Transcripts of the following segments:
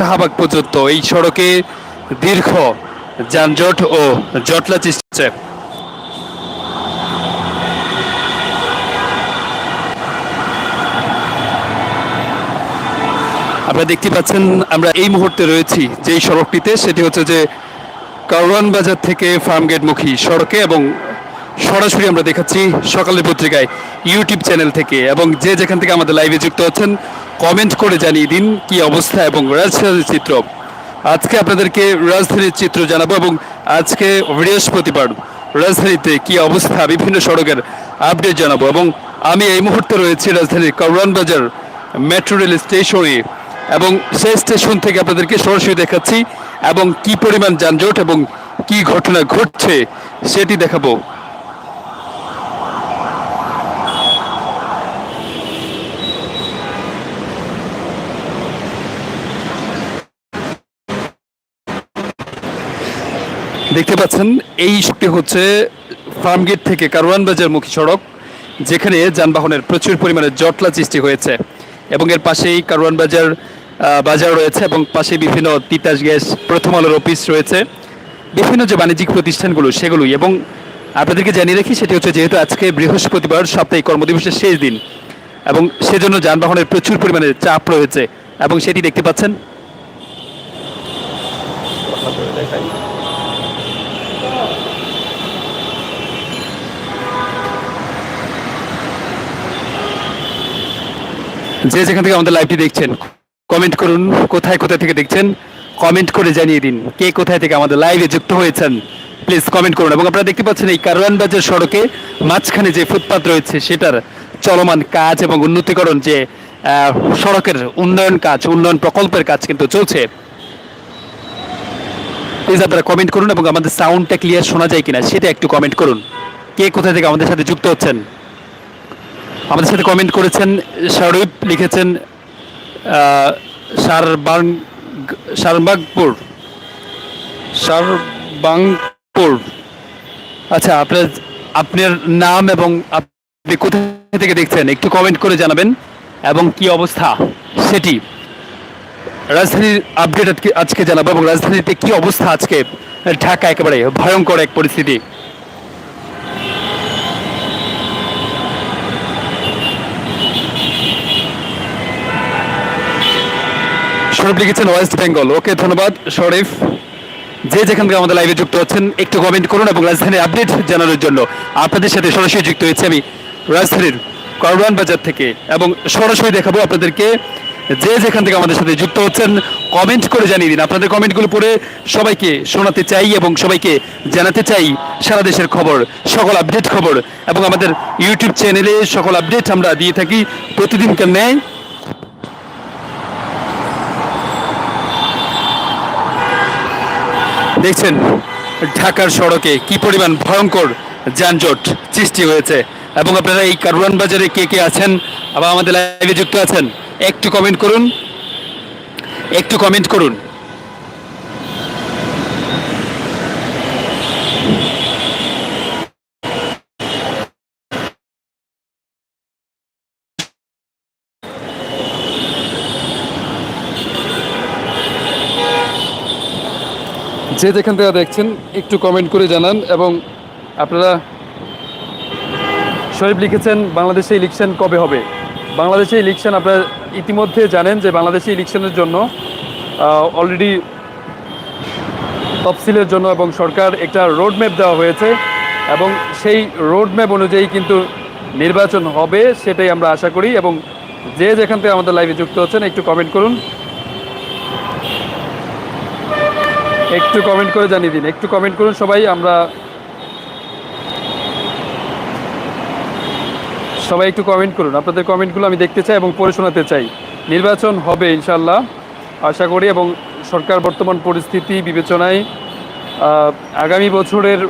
শাহবাগ পর্যন্ত। এই সড়কে দীর্ঘ যানজট ও জটলা সৃষ্টি আপনারা দেখতে পাচ্ছেন, আমরা এই মুহূর্তে রয়েছি যেই সড়কটিতে, সেটি হচ্ছে যে কারওয়ান বাজার থেকে ফার্মগেটমুখী সড়কে এবং সরাসরি আমরা দেখাচ্ছি সকালের পত্রিকায় ইউটিউব চ্যানেল থেকে এবং যে যেখান থেকে আমাদের লাইভে যুক্ত হচ্ছেন কমেন্ট করে জানিয়ে দিন কি অবস্থা এবং রাজধানীর চিত্র। আজকে আপনাদেরকে রাজধানীর চিত্র জানাব এবং আজকে বৃহস্পতিবার রাজধানীতে কি অবস্থা, বিভিন্ন সড়কের আপডেট জানাব এবং আমি এই মুহূর্তে রয়েছি রাজধানীর বাজার মেট্রো রেল স্টেশনে এবং সেই স্টেশন থেকে আপনাদেরকে সরাসরি দেখাচ্ছি এবং কি পরিমাণ যানজট এবং কি ঘটনা ঘটছে সেটি দেখাবো। দেখতে পাচ্ছেন, এই সড়কটি হচ্ছে ফার্মগেট থেকে কারওয়ান বাজার মুখী সড়ক, যেখানে যানবাহনের প্রচুর পরিমাণে জটলা সৃষ্টি হয়েছে। এবং এর পাশেই কারওয়ান বাজার বাজার রয়েছে এবং পাশে বিভিন্ন তিতাস গ্যাস, প্রথম আলোর অফিস রয়েছে। বিভিন্ন যে বাণিজ্যিক প্রতিষ্ঠানগুলো, সেগুলোই। এবং আপনাদেরকে জানিয়ে রাখি, সেটি হচ্ছে যেহেতু আজকে বৃহস্পতিবার, সাপ্তাহিক কর্মদিবসের শেষ দিন, এবং সেজন্য যানবাহনের প্রচুর পরিমাণে চাপ রয়েছে। এবং সেটি দেখতে পাচ্ছেন। যে যেখান থেকে আমাদের লাইভটি দেখছেন কমেন্ট করুন, কোথায় কোথায় থেকে দেখছেন কমেন্ট করে জানিয়ে দিন, কে কোথায় থেকে আমাদের লাইভে যুক্ত হয়েছেন প্লিজ কমেন্ট করুন। এবং আপনারা দেখতে পাচ্ছেন এই কারওয়ান বাজার সড়কে মাঝখানে যে ফুটপাত রয়েছে, সেটার চলমান কাজ এবং উন্নতিকরণ যে সড়কের উন্নয়ন কাজ, উন্নয়ন প্রকল্পের কাজ কিন্তু চলছে। প্লিজ আপনারা কমেন্ট করুন এবং আমাদের সাউন্ডটা ক্লিয়ার শোনা যায় কিনা, সেটা একটু কমেন্ট করুন। কে কোথা থেকে আমাদের সাথে যুক্ত হচ্ছেন? আমাদের সাথে কমেন্ট করেছেন শরীফ লিখেছেন সারবাং, সারবাগপুর, সারবাংপুর। আচ্ছা আপনার আপনার নাম এবং আপনি কোথা থেকে দেখছেন একটু কমেন্ট করে জানাবেন। এবং কি অবস্থা? সেটি রাজধানীর আপডেট আজকে আজকে জানাব এবং রাজধানীতে কি অবস্থা আজকে? ঢাকা একেবারে ভয়ঙ্কর এক পরিস্থিতি। শরীফ লিখেছেন ওয়েস্ট বেঙ্গল। ওকে, ধন্যবাদ, শরীফ। যে যেখান থেকে আমাদের লাইভে যুক্ত হচ্ছেন একটু কমেন্ট করুন এবং রাজধানীর আপডেট জানানোর জন্য আপনাদের সাথে সরাসরি যুক্ত হয়েছে আমি রাজধানীর কারওয়ান বাজার থেকে এবং সরাসরি দেখাবো আপনাদেরকে যে যেখান থেকে আমাদের সাথে যুক্ত হচ্ছেন কমেন্ট করে জানিয়ে দিন। আপনাদের কমেন্টগুলো পড়ে সবাইকে শোনাতে চাই এবং সবাইকে জানাতে চাই সারা দেশের খবর, সকল আপডেট খবর এবং আমাদের ইউটিউব চ্যানেলে সকল আপডেট আমরা দিয়ে থাকি, প্রতিদিনকার ন্যায়। দেখছেন ঢাকার সড়কে কি পরিমাণ ভয়ঙ্কর যানজট সৃষ্টি হয়েছে। এবং আপনারা এই কারওয়ান বাজারে কে কে আছেন আবার আমাদের লাইভে যুক্ত আছেন, একটু কমেন্ট করুন, একটু কমেন্ট করুন। যে যেখান থেকে দেখছেন, একটু কমেন্ট করে জানান এবং আপনারা শরীফ লিখেছেন, বাংলাদেশে ইলেকশন কবে হবে? বাংলাদেশে ইলেকশন আপনারা ইতিমধ্যে জানেন যে বাংলাদেশে ইলেকশনের জন্য অলরেডি তফসিলের জন্য এবং সরকার একটা রোড ম্যাপ দেওয়া হয়েছে এবং সেই রোড ম্যাপ অনুযায়ী কিন্তু নির্বাচন হবে সেটাই আমরা আশা করি এবং যে যেখান থেকে আমাদের লাইভে যুক্ত হচ্ছেন একটু কমেন্ট করুন। একটু কমেন্ট করে জানিয়ে দিন। একটু কমেন্ট করুন সবাই, আমরা সবাই একটু কমেন্ট করুন। আপনাদের কমেন্টগুলো আমি দেখতে চাই এবং পড়ে শোনাতে চাই। নির্বাচন হবে ইনশাল্লাহ আশা করি, এবং সরকার বর্তমান পরিস্থিতি বিবেচনায় আগামী বছরের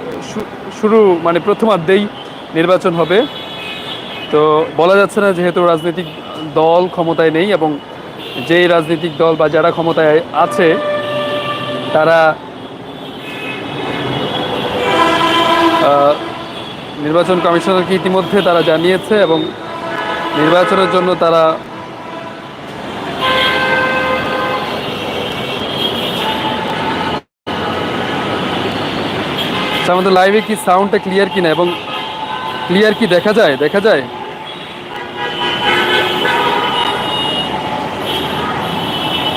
শুরু মানে প্রথমার্ধেই নির্বাচন হবে। তো বলা যাচ্ছে না যেহেতু রাজনৈতিক দল ক্ষমতায় নেই এবং যেই রাজনৈতিক দল বা যারা ক্ষমতায় আছে তারা নির্বাচন কমিশনারকে ইতিমধ্যে তারা জানিয়েছে এবং নির্বাচনের জন্য তারা আমাদের লাইভে কি সাউন্ডটা ক্লিয়ার কিনা এবং ক্লিয়ার কি দেখা যায়? দেখা যায়?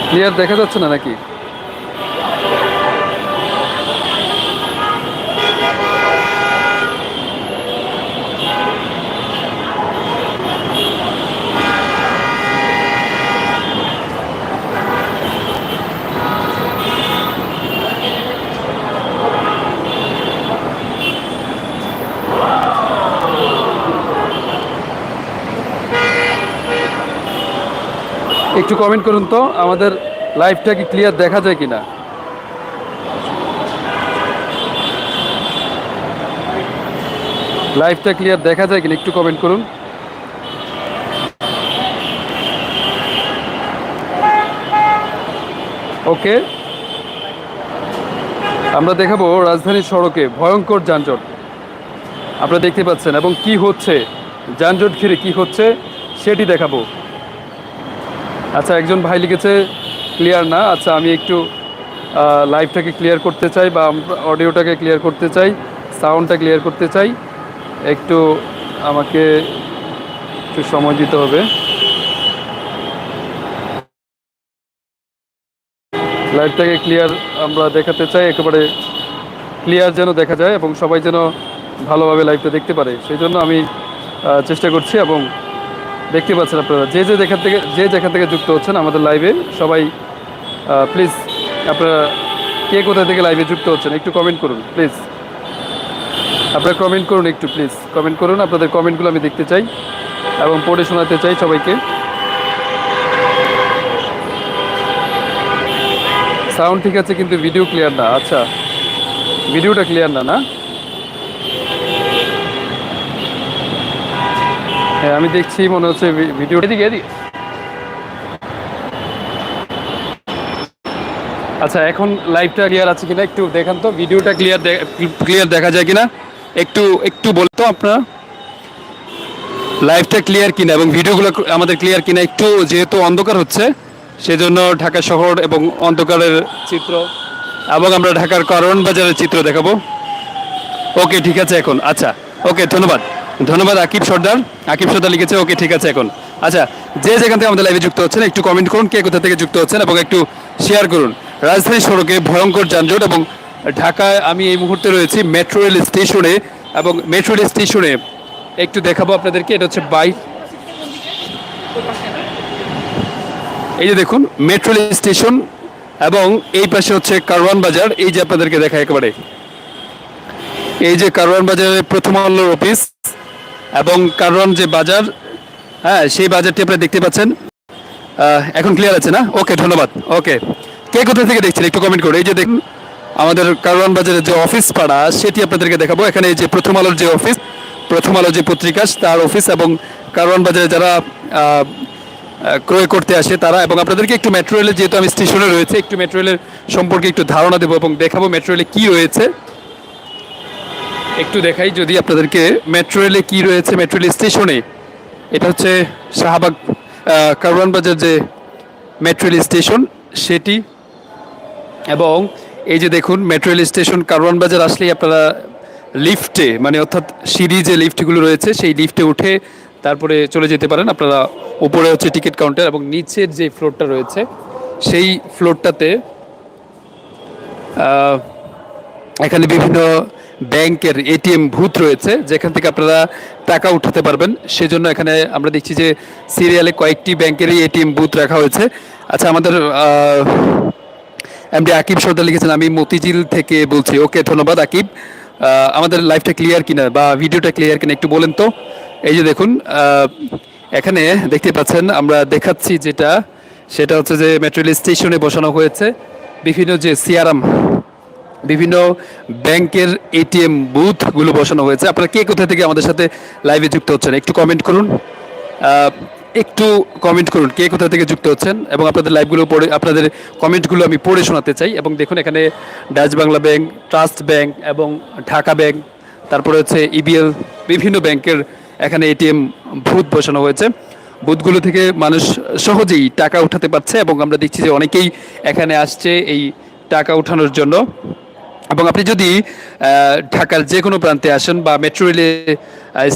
ক্লিয়ার দেখা যাচ্ছে না নাকি? একটু কমেন্ট করুন তো, আমাদের লাইভটা কি ক্লিয়ার দেখা যায় কিনা? লাইভটা ক্লিয়ার দেখা যায় কিনা একটু কমেন্ট করুন। ওকে আমরা দেখাবো রাজধানীর সড়কে ভয়ঙ্কর যানজট। আপনারা দেখতে পাচ্ছেন, এবং কি হচ্ছে? যানজট ঘিরে কি হচ্ছে? সেটি দেখাবো। আচ্ছা একজন ভাই লিখেছে, ক্লিয়ার না। আচ্ছা আমি একটু লাইভটাকে ক্লিয়ার করতে চাই বা অডিওটাকে ক্লিয়ার করতে চাই, সাউন্ডটা ক্লিয়ার করতে চাই। একটু আমাকে একটু সময় দিতে হবে। লাইভটাকে ক্লিয়ার আমরা দেখাতে চাই, একেবারে ক্লিয়ার যেন দেখা যায় এবং সবাই যেন ভালোভাবে লাইভটা দেখতে পারে। সেই জন্য আমি চেষ্টা করছি এবং দেখতে পাচ্ছেন আপনারা। যে যে যেখান থেকে যে যেখান থেকে যুক্ত হচ্ছেন আমাদের লাইভে সবাই প্লিজ আপনারা কে কোথা থেকে লাইভে যুক্ত হচ্ছেন, একটু কমেন্ট করুন প্লিজ আপনারা কমেন্ট করুন একটু প্লিজ কমেন্ট করুন, আপনাদের কমেন্টগুলো আমি দেখতে চাই এবং পড়ে শোনাতে চাই সবাইকে। সাউন্ড ঠিক আছে, কিন্তু ভিডিও ক্লিয়ার না। আচ্ছা ভিডিওটা ক্লিয়ার না না? হ্যাঁ আমি দেখছি, মনে হচ্ছে ভিডিও এদিকে এদিকে। আচ্ছা এখন লাইভটা ক্লিয়ার আছে কিনা একটু দেখান তো। ভিডিওটা ক্লিয়ার ক্লিয়ার দেখা যায় কিনা? একটু একটু বলতো আপনারা? লাইভটা ক্লিয়ার কিনা এবং ভিডিওগুলো আমাদের ক্লিয়ার কিনা? একটু যেহেতু অন্ধকার হচ্ছে, সেজন্য ঢাকা শহর এবং অন্ধকারের চিত্র এবং আমরা ঢাকার কারণ বাজারের চিত্র দেখাবো। ওকে ঠিক আছে এখন। আচ্ছা ওকে ধন্যবাদ। ধন্যবাদ, আকিব সর্দার। আকিব সর্দার লিখেছে, ওকে, ঠিক আছে, এখন। আচ্ছা যে যেখান থেকে আমাদের লাইভে যুক্ত হচ্ছেন, একটু কমেন্ট করুন, কে কোথা থেকে যুক্ত হচ্ছেন এবং একটু শেয়ার করুন। রাজধানী সড়কে ভয়ঙ্কর যানজট এবং ঢাকায় আমি এই মুহূর্তে রয়েছি মেট্রো রেল স্টেশনে এবং মেট্রো রেল স্টেশনে একটু দেখাবো আপনাদেরকে, এটা হচ্ছে বাইক এই যে দেখুন মেট্রো রেল স্টেশন এবং এই পাশে হচ্ছে কারওয়ান বাজার, এই যে আপনাদেরকে দেখা একেবারে। এই যে কারওয়ান বাজারের প্রথম আলোর অফিস এবং কারওয়ান যে বাজার হ্যাঁ সেই বাজারটি আপনারা দেখতে পাচ্ছেন। এখন ক্লিয়ার আছে না? ওকে ধন্যবাদ। ওকে কে কোথা থেকে দেখছেন? একটু কমেন্ট করুন। এই যে দেখুন, আমাদের কারওয়ান বাজারের যে অফিস পাড়া সেটি আপনাদেরকে দেখাবো। এখানে এই যে প্রথম আলোর যে অফিস প্রথম আলো যে পত্রিকা, তার অফিস এবং কারওয়ান বাজারে যারা ক্রয় করতে আসে তারা, এবং আপনাদেরকে একটু মেট্রো রেলের যেহেতু আমি স্টেশনে রয়েছে, একটু মেট্রো রেলের সম্পর্কে একটু ধারণা দেবো এবং দেখাবো মেট্রো রেলে কী রয়েছে। একটু দেখাই যদি আপনাদেরকে মেট্রো রেলে কী রয়েছে মেট্রো রেল স্টেশনে এটা হচ্ছে শাহবাগ আহ, কারওয়ান বাজার যে মেট্রো রেল স্টেশন সেটি। এবং এই যে দেখুন মেট্রো রেল স্টেশন কারওয়ান বাজার আসলেই আপনারা লিফটে মানে অর্থাৎ সিঁড়ি যে লিফটগুলো রয়েছে সেই লিফটে উঠে তারপরে চলে যেতে পারেন। আপনারা উপরে হচ্ছে টিকিট কাউন্টার এবং নিচের যে ফ্লোরটা রয়েছে সেই ফ্লোরটাতে এখানে বিভিন্ন ব্যাংকের এটিএম ভূত রয়েছে, যেখান থেকে আপনারা টাকা উঠাতে পারবেন। সেজন্য এখানে আমরা দেখছি যে সিরিয়ালে কয়েকটি ব্যাংকেরই এটিএম বুথ রাখা হয়েছে। আচ্ছা আমাদের এমডি আকিব সর্দার লিখেছেন, আমি মতিঝিল থেকে বলছি। ওকে, ধন্যবাদ আকিব। আমাদের লাইফটা ক্লিয়ার কিনা বা ভিডিওটা ক্লিয়ার কিনা একটু বলেন তো। এই যে দেখুন এখানে দেখতে পাচ্ছেন, আমরা দেখাচ্ছি যেটা, সেটা হচ্ছে যে মেট্রো স্টেশনে বসানো হয়েছে। বিভিন্ন যে সিআরএম বিভিন্ন ব্যাংকের এটিএম বুথগুলো বসানো হয়েছে। আপনারা কে কোথা থেকে আমাদের সাথে লাইভে যুক্ত হচ্ছেন? একটু কমেন্ট করুন। একটু কমেন্ট করুন কে কোথা থেকে যুক্ত হচ্ছেন এবং আপনাদের লাইভগুলো পড়ে, আপনাদের কমেন্টগুলো আমি পড়ে শোনাতে চাই এবং দেখুন এখানে Dutch Bangla bank trust bank এবং ঢাকা ব্যাংক তারপরে হচ্ছে ইবিএল বিভিন্ন ব্যাংকের এখানে এটিএম বুথ বসানো হয়েছে। বুথগুলো থেকে মানুষ সহজেই টাকা উঠাতে পারছে এবং আমরা দেখছি যে অনেকেই এখানে আসছে এই টাকা উঠানোর জন্য। এবং আপনি যদি ঢাকার যে কোনো প্রান্তে আসেন বা মেট্রো রেলে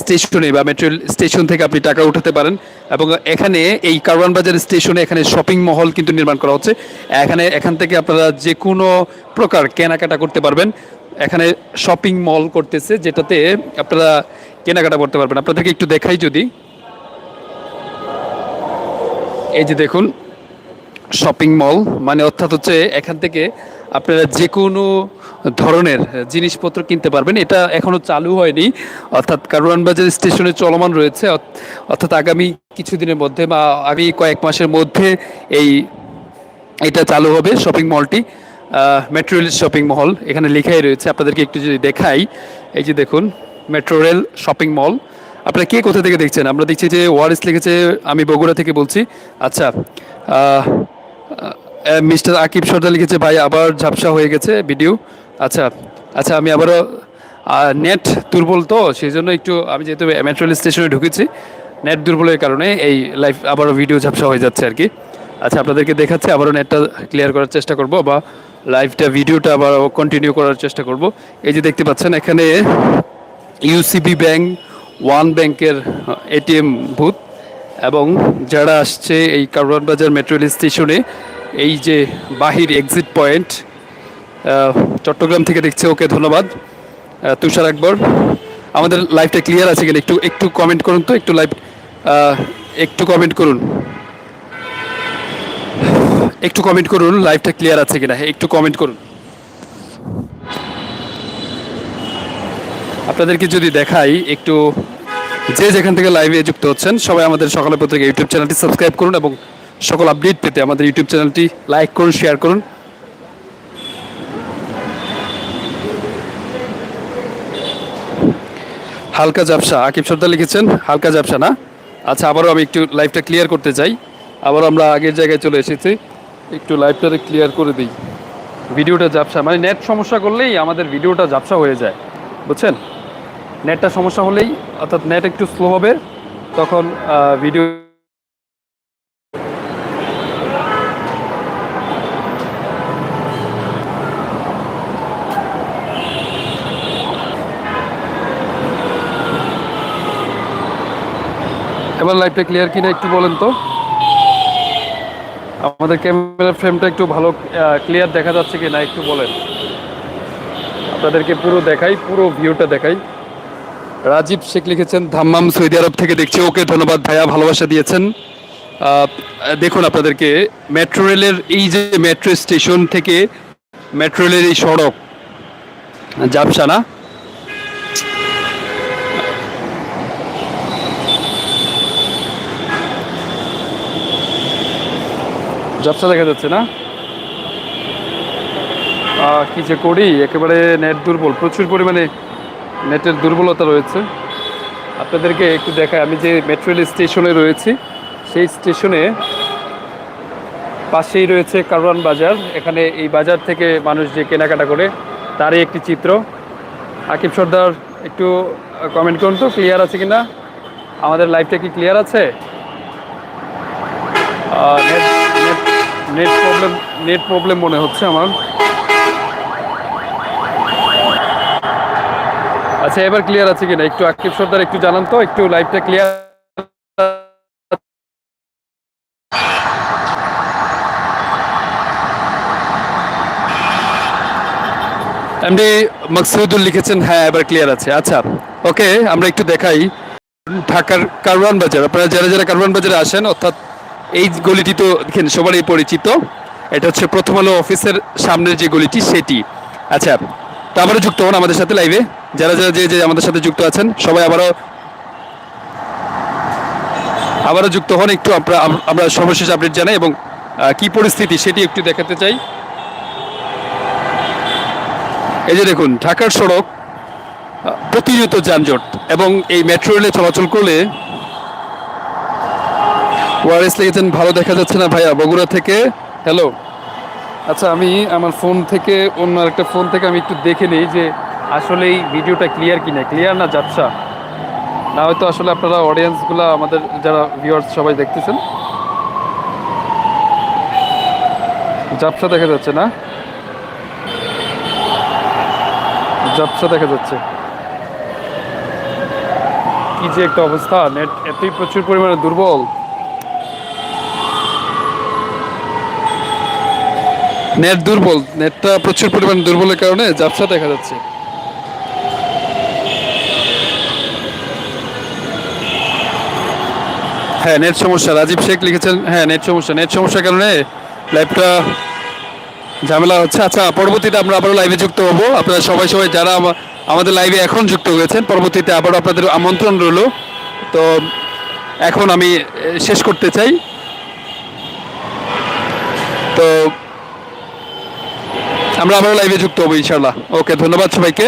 স্টেশনে বা মেট্রো স্টেশন থেকে আপনি টাকা উঠাতে পারেন এবং এখানে এই কারওয়ান বাজার স্টেশনে এখানে শপিং মহল কিন্তু নির্মাণ করা হচ্ছে। এখানে এখান থেকে আপনারা যে কোনো প্রকার কেনাকাটা করতে পারবেন। এখানে শপিং মল করতেছে যেটাতে আপনারা কেনাকাটা করতে পারবেন। আপনাদেরকে একটু দেখাই যদি। এই যে দেখুন শপিং মল মানে অর্থাৎ হচ্ছে এখান থেকে আপনারা যে কোনো ধরনের জিনিসপত্র কিনতে পারবেন। এটা এখনও চালু হয়নি। অর্থাৎ কারওয়ান বাজার স্টেশনে চলমান রয়েছে। অর্থাৎ আগামী কিছুদিনের মধ্যে বা আগামী কয়েক মাসের মধ্যে এই, এটা চালু হবে শপিং মলটি। মেট্রো রেল শপিং মল এখানে লেখাই রয়েছে। আপনাদেরকে একটু যদি দেখাই, এই যে দেখুন, মেট্রো রেল শপিং মল। আপনারা কে কোথা থেকে দেখছেন? আমরা দেখছি যে ওয়ারিস লিখেছে, আমি বগুড়া থেকে বলছি। আচ্ছা মিস্টার আকিব সর্দার লিখেছে, ভাই, আবার ঝাপসা হয়ে গেছে ভিডিও। আচ্ছা আচ্ছা আমি আবারও নেট দুর্বল তো, সেই জন্য একটু, আমি যেহেতু মেট্রো রেল স্টেশনে ঢুকেছি, নেট দুর্বলের কারণে এই লাইভ আবারও ভিডিও ঝাপসা হয়ে যাচ্ছে আর কি। আচ্ছা আপনাদেরকে দেখাচ্ছি, আবারও নেটটা ক্লিয়ার করার চেষ্টা করব, বা লাইভটা ভিডিওটা আবার কন্টিনিউ করার চেষ্টা করব। এই যে দেখতে পাচ্ছেন, এখানে ইউসিবি ব্যাংক ওয়ান ব্যাংকের এটিএম বুথ এবং যারা আসছে এই কারওয়ান বাজার মেট্রো রেল স্টেশনে এই যে বাহির এক্সিট পয়েন্ট চট্টগ্রাম থেকে দেখছে, ওকে ধন্যবাদ। তুষার আকবর, আমাদের লাইভটা ক্লিয়ার আছে কিনা? একটু একটু কমেন্ট করুন তো, একটু লাইভ একটু কমেন্ট করুন। একটু কমেন্ট করুন লাইভটা ক্লিয়ার আছে কিনা? একটু কমেন্ট করুন। আপনাদেরকে যদি দেখাই, একটু যে যেখান থেকে লাইভে যুক্ত হচ্ছেন, সবাই আমাদের সকালে পত্রিকা ইউটিউব চ্যানেলটি সাবস্ক্রাইব করুন এবং সকল আপডেট পেতে আমাদের ইউটিউব চ্যানেলটি লাইক করুন শেয়ার করুন। হালকা জাবসা আকিব সর্দার লিখেছেন, হালকা জাবসা না? আচ্ছা আবারও আমি একটু লাইভটা ক্লিয়ার করতে চাই। আবারও আমরা আগের জায়গায় চলে এসেছি। একটু লাইভটা ক্লিয়ার করে দিই। ভিডিওটা জাবসা মানে নেট সমস্যা করলেই আমাদের ভিডিওটা জাবসা হয়ে যায়। বুঝছেন? নেটটা সমস্যা হলেই, অর্থাৎ নেট একটু স্লো হবে, তখন ভিডিও এবার লাইভটা ক্লিয়ার কিনা একটু বলেন তো? আমাদের ক্যামেরা ফ্রেমটা একটু ভালো ক্লিয়ার দেখা যাচ্ছে কিনা একটু বলেন। আপনাদেরকে পুরো দেখাই, পুরো ভিউটা দেখাই। রাজীব শেখ লিখেছেন ধাম্মাম সৌদি আরব থেকে দেখছি। ওকে ধন্যবাদ ভাইয়া, ভালোবাসা দিয়েছেন। দেখুন আপনাদেরকে মেট্রো রেলের এই যে মেট্রো স্টেশন থেকে মেট্রো রেলের এই সড়ক, জাপসা না? জাপসা দেখা যাচ্ছে না? কি যে করি? একেবারে নেট দুর্বল। প্রচুর পরিমাণে নেটের দুর্বলতা রয়েছে। আপনাদেরকে একটু দেখায় আমি যে মেট্রো রেল স্টেশনে রয়েছি, সেই স্টেশনে পাশেই রয়েছে কারওয়ান বাজার। এখানে এই বাজার থেকে মানুষ যে কেনাকাটা করে, তারই একটি চিত্র। আকিব সর্দার, একটু কমেন্ট করুন তো ক্লিয়ার আছে কিনা? আমাদের লাইফটা কি ক্লিয়ার আছে? Net net problem net problem মনে হচ্ছে আমার। আচ্ছা এবার ক্লিয়ার আছে কিনা? একটু আকিব সর্দার, একটু জানান তো, একটু লাইভটা ক্লিয়ার এমডি মকসুদুল লিখেছেন হ্যাঁ এবার ক্লিয়ার আছে। আচ্ছা ওকে আমরা একটু দেখাই ঢাকার কারওয়ান বাজার আপনারা যারা যারা কারওয়ান বাজারে আসেন, অর্থাৎ এই গলিটি তো দেখেন, সবারই পরিচিত। এটা হচ্ছে প্রথম আলো অফিসের সামনের যে গলিটি, সেটি। আচ্ছা তো আবারও যুক্ত হন আমাদের সাথে লাইভে। যারা যারা যে যে আমাদের সাথে যুক্ত আছেন, সবাই আবারও আবারও যুক্ত হন। একটু আমরা আমরা সর্বশেষ আপডেট জানাই এবং কি পরিস্থিতি সেটি একটু দেখাতে চাই। এই যে দেখুন, ঢাকার সড়ক প্রতিনিয়ত যানজট এবং এই মেট্রো রেলে চলাচল করলে ওয়ারেস লিখেছেন, ভালো দেখা যাচ্ছে না ভাইয়া, বগুড়া থেকে। হ্যালো আচ্ছা আমি আমার ফোন থেকে অন্য একটা ফোন থেকে আমি একটু দেখে নিই যে আসলে এই ভিডিওটা ক্লিয়ার কিনা। ক্লিয়ার না যাচ্ছা না হয়তো আসলে আপনারা অডিয়েন্সগুলো আমাদের যারা ভিউয়ার্স সবাই দেখতেছেন। জাপসা দেখা যাচ্ছে না? ঝাপসা দেখা যাচ্ছে। কি যে একটা অবস্থা নেট এতই প্রচুর পরিমাণে দুর্বল। নেট দুর্বল, নেটটা প্রচুর পরিমাণে দুর্বলের কারণে ঝাপসা দেখা যাচ্ছে। হ্যাঁ নেট সমস্যা। রাজীব শেখ লিখেছেন হ্যাঁ নেট সমস্যা। নেট সমস্যার কারণে লাইভটা ঝামেলা হচ্ছে। আচ্ছা পরবর্তীতে আমরা আবারও লাইভে যুক্ত হব। আপনারা সবাই সবাই যারা আমাদের লাইভে এখন যুক্ত হয়েছেন, পরবর্তীতে আবারও আপনাদের আমন্ত্রণ রইল। তো এখন আমি শেষ করতে চাই। তো আমরা আবারও লাইভে যুক্ত হব ইনশাল্লাহ ওকে ধন্যবাদ সবাইকে।